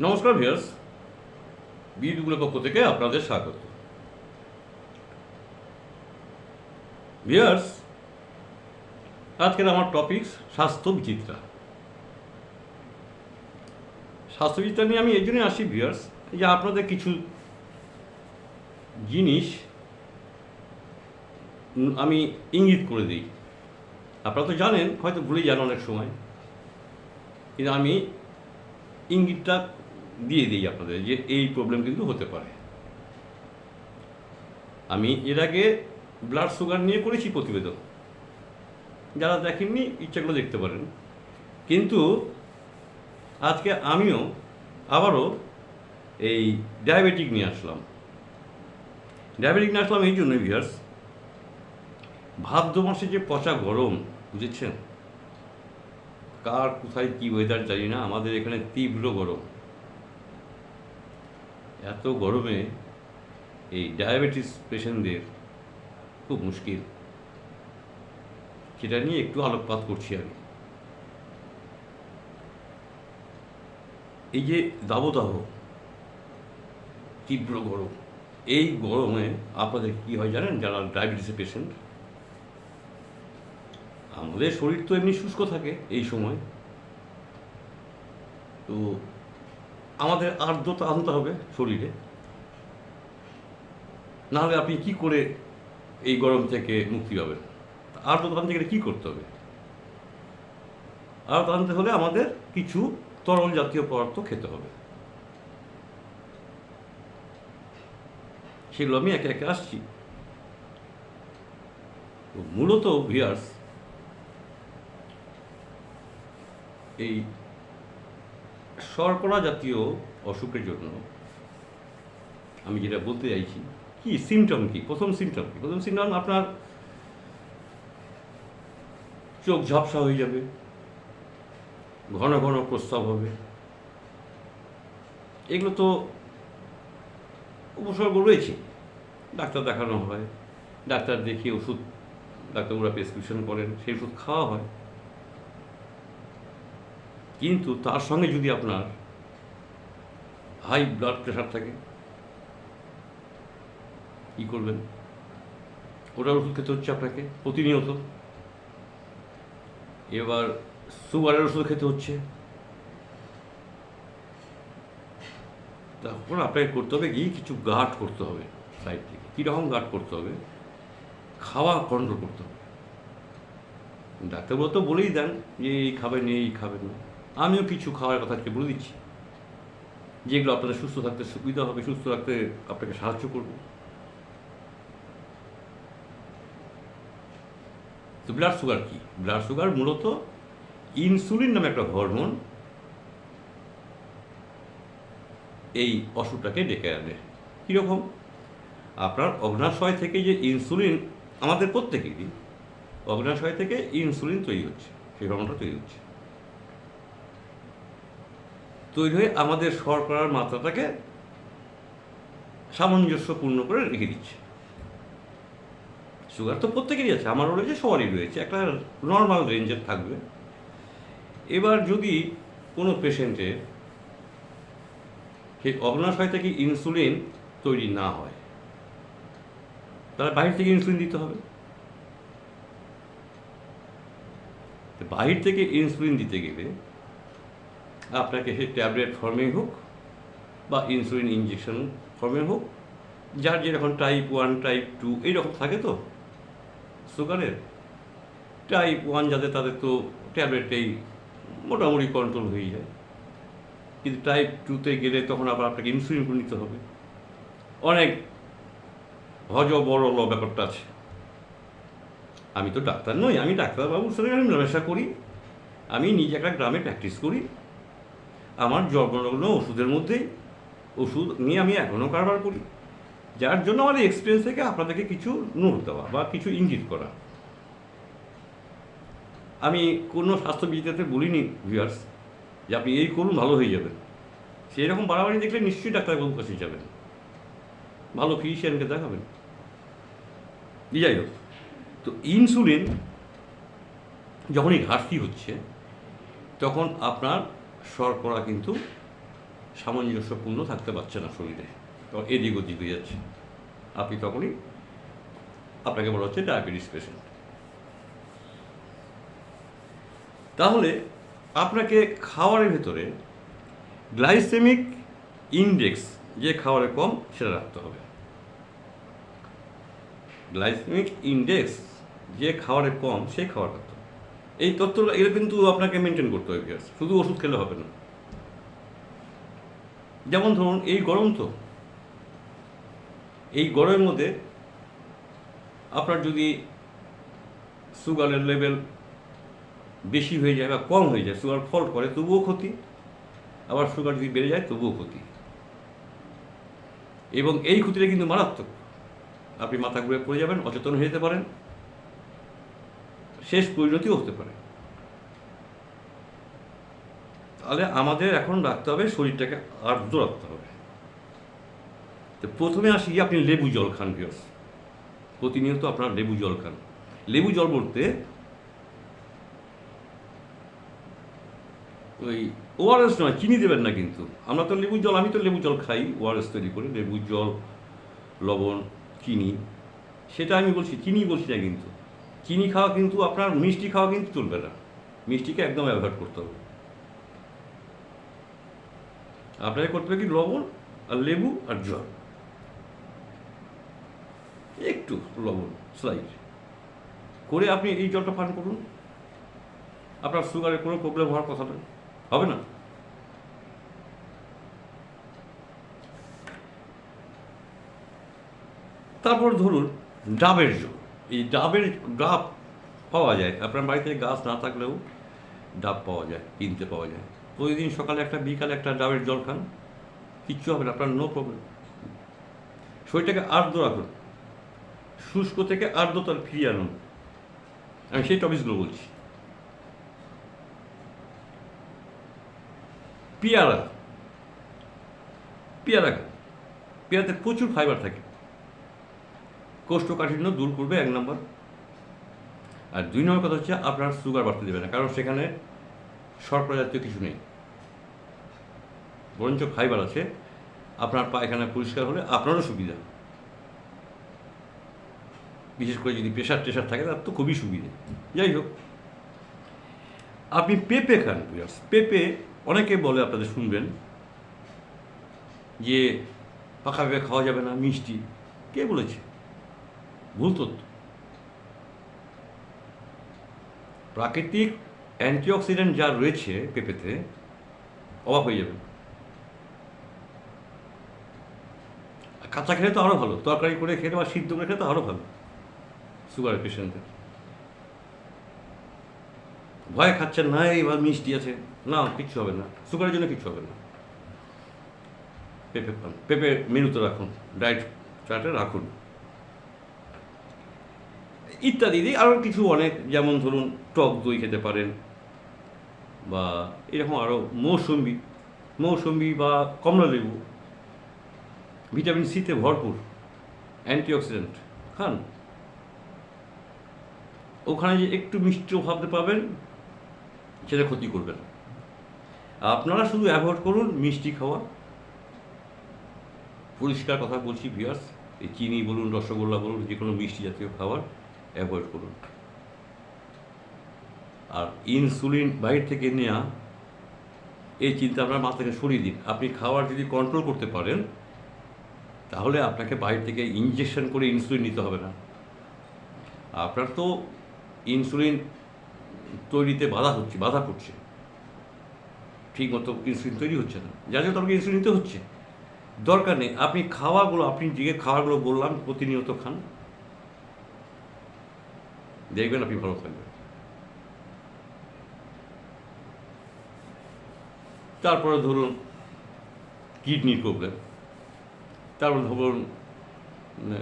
নমস্কার ভিয়ার্স বিদ্যুগুলোর পক্ষ থেকে আপনাদের স্বাগত। ভিয়ার্স আজকের আমার টপিক স্বাস্থ্য বিচিত্রা। স্বাস্থ্য বিচিত্রা নিয়ে আমি এই জন্যই আসি ভিয়ার্স যে আপনাদের কিছু জিনিস আমি ইঙ্গিত করে দিই। আপনারা তো জানেন, হয়তো ভুলে যান অনেক সময়, কিন্তু আমি ইঙ্গিতটা দিয়ে দিই আপনাদের যে এই প্রবলেম কিন্তু হতে পারে। আমি এর আগে ব্লাড সুগার নিয়ে করেছি প্রতিবেদন। যারা দেখেননি, ইচ্ছাগুলো দেখতে পারেন। কিন্তু আজকে আমিও আবারও এই ডায়াবেটিক নিয়ে আসলাম। ডায়াবেটিক নিয়ে আসলাম এই জন্যই ভিয়ার্স ভাদ্র মাসে যে পচা গরম, বুঝেছেন? কার কোথায় কি ওয়েদার জানি না, আমাদের এখানে তীব্র গরম। এত গরমে এই ডায়াবেটিস পেশেন্টদের খুব মুশকিল। সেটা নিয়ে একটু আলোকপাত করছি আমি। এই যে দাবদাহ, তীব্র গরম, এই গরমে আপনাদের কি হয় জানেন যারা ডায়াবেটিসের পেশেন্ট আমাদের শরীর তো এমনি শুষ্ক থাকে এই সময়। তো আমাদের আর্দ্রতা আনতে হবে শরীরে। নাহলে আপনি কি করে এই গরম থেকে মুক্তি পাবেন? আর্দ্রতা আনতে গেলে কী করতে হবে? আর্দ্রতা আনতে হলে আমাদের কিছু তরল জাতীয় পদার্থ খেতে হবে। সেগুলো আমি একে একে আসছি। মূলত ভিয়ার্স এই শর্করা জাতীয় অসুখের জন্য আমি যেটা বলতে চাইছি, কি সিমটম কি? প্রথম সিমটম কি? প্রথম সিমটম আপনার চোখ ঝাপসা হয়ে যাবে, ঘন ঘন প্রস্তাব হবে। এগুলো তো উপসর্গ রয়েছে, ডাক্তার দেখানো হয়, ডাক্তার দেখিয়ে ওষুধ, ডাক্তারবাবুরা প্রেসক্রিপশন করেন, সেই ওষুধ খাওয়া হয়। কিন্তু তার সঙ্গে যদি আপনার হাই ব্লাড প্রেশার থাকে, কী করবেন? ওটার ওষুধ খেতে হচ্ছে আপনাকে প্রতিনিয়ত। এবার সুগারের ওষুধ খেতে হচ্ছে। তখন আপনাকে করতে হবে কি? কিছু গার্ড করতে হবে সাইড থেকে। কীরকম গার্ড করতে হবে? খাওয়া কন্ট্রোল করতে হবে। ডাক্তারবাবু তো বলেই দেন যে এই খাবেন এই খাবেন না। আমিও কিছু খাওয়ার কথা আজকে বলে দিচ্ছি। যেগুলো আপনাদের সুস্থ থাকতে সুবিধা হবে, সুস্থ রাখতে আপনাকে সাহায্য করবে। তো ব্লাড সুগার কি? ব্লাড সুগার মূলত ইনসুলিন নামে একটা হরমোন এই অসুখটাকে ডেকে আনে। কীরকম? আপনার অগ্নাশয় থেকে যে ইনসুলিন আমাদের প্রত্যেকেরই অগ্নাশয় থেকে ইনসুলিন তৈরি হচ্ছে, সেই হরমোনটা তৈরি হচ্ছে। তৈরি হয়ে আমাদের শর্করার মাত্রাটাকে সামঞ্জস্যপূর্ণ করে রেখে দিচ্ছে। সুগার তো প্রত্যেকেরই আছে, আমারও রয়েছে, সবারই রয়েছে, একটা নর্মাল রেঞ্জের থাকবে। এবার যদি কোনো পেশেন্টের সেই অগ্নাশয় থেকে ইনসুলিন তৈরি না হয়, তাহলে বাহির থেকে ইনসুলিন দিতে হবে। বাহির থেকে ইনসুলিন দিতে গেলে আপনাকে সে ট্যাবলেট ফর্মে হোক বা ইনসুলিন ইঞ্জেকশন ফর্মে হোক, যার যেরকম টাইপ ওয়ান টাইপ টু এইরকম থাকে তো সুগারের টাইপ ওয়ান যাদের তাদের তো ট্যাবলেটেই মোটামুটি কন্ট্রোল হয়ে যায়। কিন্তু টাইপ টুতে গেলে তখন আবার আপনাকে ইনসুলিন নিতে হবে। অনেক হজ বড় ল ব্যাপারটা আছে। আমি তো ডাক্তার নই, আমি ডাক্তারবাবুর সঙ্গে আমি মেলামেশা করি। আমি নিজে একটা গ্রামে প্র্যাকটিস করি। আমার জন্মলগ্ন ওষুধের মধ্যেই ওষুধ নিয়ে আমি এখনও কারবার করি। যার জন্য আমার এক্সপিরিয়েন্স থেকে আপনাদেরকে কিছু নোট দেওয়া বা কিছু ইঙ্গিত করা। আমি কোনো স্বাস্থ্যবিদ্যাতে বলিনি ভিউয়ার্স যে আপনি এই করুন, ভালো হয়ে যাবেন সেই রকম বাড়াবাড়ি দেখলে নিশ্চয়ই ডাক্তারবাবুর কাছে যাবেন। ভালো ফিজিশিয়ানকে দেখাবেন। যাই হোক, তো ইনসুলিন যখনই ঘাটতি হচ্ছে, তখন আপনার শর্করা কিন্তু সামঞ্জস্যপূর্ণ থাকতে পারছে না শরীরে। তখন এদিক ওদিক হয়ে যাচ্ছে। আপনি তখনই আপনাকে বলা হচ্ছে ডায়াবেটিস পেশেন্ট তাহলে আপনাকে খাওয়ারের ভেতরে গ্লাইসেমিক ইন্ডেক্স যে খাবারে কম সেটা রাখতে হবে। গ্লাইসেমিক ইন্ডেক্স যে খাবারে কম সেই খাওয়ার রাখতে এই তথ্যটা এগুলো কিন্তু আপনাকে মেনটেন করতে হবে। শুধু ওষুধ খেলে হবে না। যেমন ধরুন, এই গরম তো। এই গরমের মধ্যে আপনার যদি সুগারের লেভেল বেশি হয়ে যায় বা কম হয়ে যায় সুগার ফল করে, তবুও ক্ষতি। আবার সুগার যদি বেড়ে যায়, তবুও ক্ষতি। এবং এই ক্ষতিটা কিন্তু মারাত্মক। আপনি মাথা ঘুরে পড়ে যাবেন, অচেতন হয়ে যেতে পারেন। শেষ পরিণতিও হতে পারে। তাহলে আমাদের এখন রাখতে হবে শরীরটাকে আর্দ্র রাখতে হবে। তো প্রথমে আসি আপনি লেবু জল খান ভিওস প্রতিনিয়ত আপনার লেবু জল খান। লেবু জল বলতে ওই ওআরএস নয়, চিনি দেবেন না কিন্তু। আমরা তো লেবু জল, আমি তো লেবু জল খাই ওআরএস তৈরি করে। লেবু জল, লবণ, চিনি। সেটা আমি বলছি, চিনি বলছি না কিন্তু। চিনি খাওয়া কিন্তু আপনার মিষ্টি খাওয়া কিন্তু চলবে না। মিষ্টিকে একদম অ্যাভয়েড করতে হবে। আপনাকে করতে হবে কি? লবণ আর লেবু আর জল। একটু লবণ স্লাইড করে আপনি এই জলটা পান করুন। আপনার সুগারের কোনো প্রবলেম হওয়ার কথা নয়। হবে না? তারপর ধরুন ডাবের জল। এই ডাবের ডাব পাওয়া যায়। আপনার বাড়িতে গাছ না থাকলেও ডাব পাওয়া যায়, কিনতে পাওয়া যায়। প্রতিদিন সকালে একটা, বিকালে একটা ডাবের জল খান, কিচ্ছু হবে না, আপনার নো প্রবলেম শরীরটাকে আর্দ্র রাখুন। শুষ্ক থেকে আর্দ্রতার ফিরিয়ে আনুন। আমি সেই টপিকসগুলো বলছি। পেয়ারা। পেয়ারা পেয়ারাতে প্রচুর ফাইবার থাকে। কোষ্ঠকাঠিন্য দূর করবে এক নম্বর। আর দুই নম্বর কথা হচ্ছে আপনার সুগার বাড়তে দেবে না, কারণ সেখানে শর্করা জাতীয় কিছু নেই। বরঞ্চ ফাইবার আছে, আপনার পায়খানা পরিষ্কার হলে আপনারও সুবিধা। বিশেষ করে যদি প্রেশার টেশার থাকে, তার তো খুবই সুবিধে। যাই হোক, আপনি পেঁপে খান বিয়ার্স পেঁপে অনেকে বলে, আপনাদের শুনবেন, যে পাকা পেঁপে খাওয়া যাবে না, মিষ্টি। কে বলেছে? ভুল তথ্য। প্রাকৃতিক অ্যান্টিঅক্সিডেন্ট যা রয়েছে পেঁপেতে, অবাক হয়ে যাবে কাঁচা খেলে তো আরও ভালো, তরকারি করে খেলে বা সিদ্ধ করে খেলে তো আরও ভালো সুগার পেশেন্টদের। ভয় খাচ্ছেন, না, এইবার মিষ্টি আছে। না, কিচ্ছু হবে না, সুগারের জন্য কিচ্ছু হবে না। পেঁপে পেঁপে মেনুতে রাখুন, ডায়েট চার্টে রাখুন। ইত্যাদি দিয়ে আরও কিছু অনেক, যেমন ধরুন টক দই খেতে পারেন বা এরকম আরও মৌসুম্বি মৌসুম্বি বা কমলা লেবু, ভিটামিন সিতে ভরপুর, অ্যান্টিঅক্সিডেন্ট, খান। ওখানে যে একটু মিষ্টিও ভাবতে পাবেন, সেটা ক্ষতি করবে না। আপনারা শুধু অ্যাভয়েড করুন মিষ্টি খাওয়া। পরিষ্কার কথা বলছি ভিয়ার্স এই চিনি বলুন, রসগোল্লা বলুন, যে কোনো মিষ্টি জাতীয় খাবার। অ্যাভয়েড করুন। আর ইনসুলিন বাইরে থেকে নেওয়া এই চিন্তা আপনার মাথা থেকে সরিয়ে দিন। আপনি খাওয়ার যদি কন্ট্রোল করতে পারেন, তাহলে আপনাকে বাইরে থেকে ইনজেকশন করে ইনসুলিন নিতে হবে না। আপনার তো ইনসুলিন তৈরিতে বাধা হচ্ছে, বাধা পড়ছে। ঠিক মতো ইনসুলিন তৈরি হচ্ছে না। যার জন্য আপনাকে ইনসুলিন নিতে হচ্ছে। দরকার নেই, আপনি খাওয়াগুলো, আপনি যে খাওয়াগুলো বললাম, প্রতিনিয়ত খান। দেখবেন আপনি ভালো থাকবেন। তারপরে ধরুন কিডনির প্রবলেম তারপর ধরুন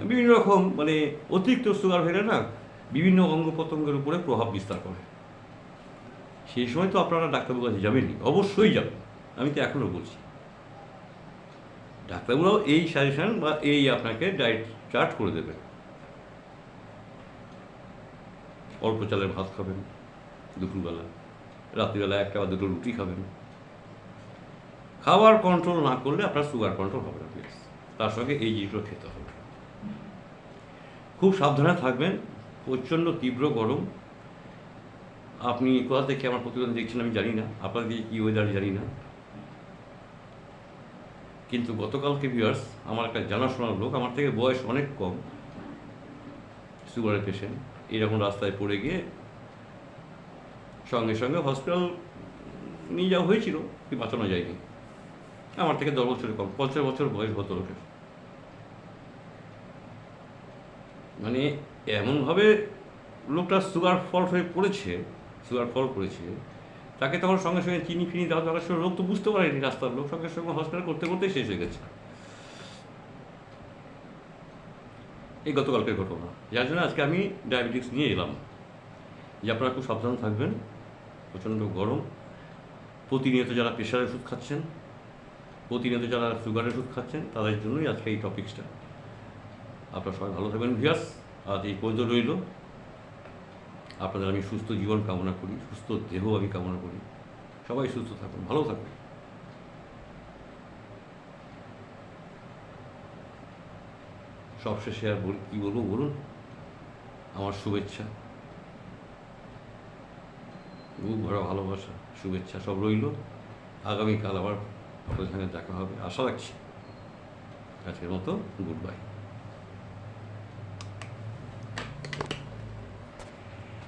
বিভিন্ন রকম মানে অতিরিক্ত সুগার হলে না বিভিন্ন অঙ্গ প্রত্যঙ্গের উপরে প্রভাব বিস্তার করে। সেই সময় তো আপনারা ডাক্তারবাবুর কাছে যাবেনই, অবশ্যই যাবেন। আমি তো এখনও বলছি। ডাক্তারবাবুরাও এই সাজেশন বা এই আপনাকে ডায়েট চার্ট করে দেবে অল্প চালের ভাত খাবেন, দুপুরবেলা। রাত্রিবেলা একটা বা দুটো রুটি খাবেন। খাবার কন্ট্রোল না করলে আপনার সুগার কন্ট্রোল হবে না প্লিজ তার সঙ্গে এই জিনিসগুলো খেতে হবে। খুব সাবধানে থাকবেন, প্রচণ্ড তীব্র গরম। আপনি কোথা থেকে আমার প্রতিবেদন দেখছেন আমি জানি না আপনাদের কী ওয়েদার জানি না। কিন্তু গতকালকে ভিউয়ার্স আমার একটা জানাশোনার লোক, আমার থেকে বয়স অনেক কম সুগারের পেশেন্ট এরকম রাস্তায় পড়ে গিয়ে সঙ্গে সঙ্গে হসপিটাল নিয়ে যাওয়া হয়েছিল কি বাঁচানো যায়নি। আমার থেকে দশ বছরের কম, পঞ্চাশ বছর বয়স হতো লোকের মানে এমনভাবে লোকটা সুগার ফল হয়ে পড়েছে সুগার ফল করেছে, তাকে তখন সঙ্গে সঙ্গে চিনি ফিনি দেওয়া দরকার লোক তো বুঝতে পারেনি রাস্তার লোক, সঙ্গে সঙ্গে হসপিটাল করতে করতেই শেষ হয়ে গেছে। এই গতকালকের ঘটনা। যার জন্য আজকে আমি ডায়াবেটিক্স নিয়ে এলাম। যে আপনারা খুব সাবধান থাকবেন, প্রচণ্ড গরম। প্রতিনিয়ত যারা প্রেশারের ওষুধ খাচ্ছেন, প্রতিনিয়ত যারা সুগারের ওষুধ খাচ্ছেন, তাদের জন্যই আজকে এই টপিক্সটা আপনারা সবাই ভালো থাকবেন ভিয়াস আজ এই পর্যন্ত রইল। আপনাদের আমি সুস্থ জীবন কামনা করি, সুস্থ দেহ আমি কামনা করি। সবাই সুস্থ থাকুন, ভালো থাকুন। সবশেষে আর বল, কী বলব বলুন? আমার শুভেচ্ছা। বুক ভরা ভালোবাসা, শুভেচ্ছা সব রইল। আগামীকাল আবার আপনাদের সঙ্গে দেখা হবে। আশা রাখছি। আজকের মতো গুড বাই।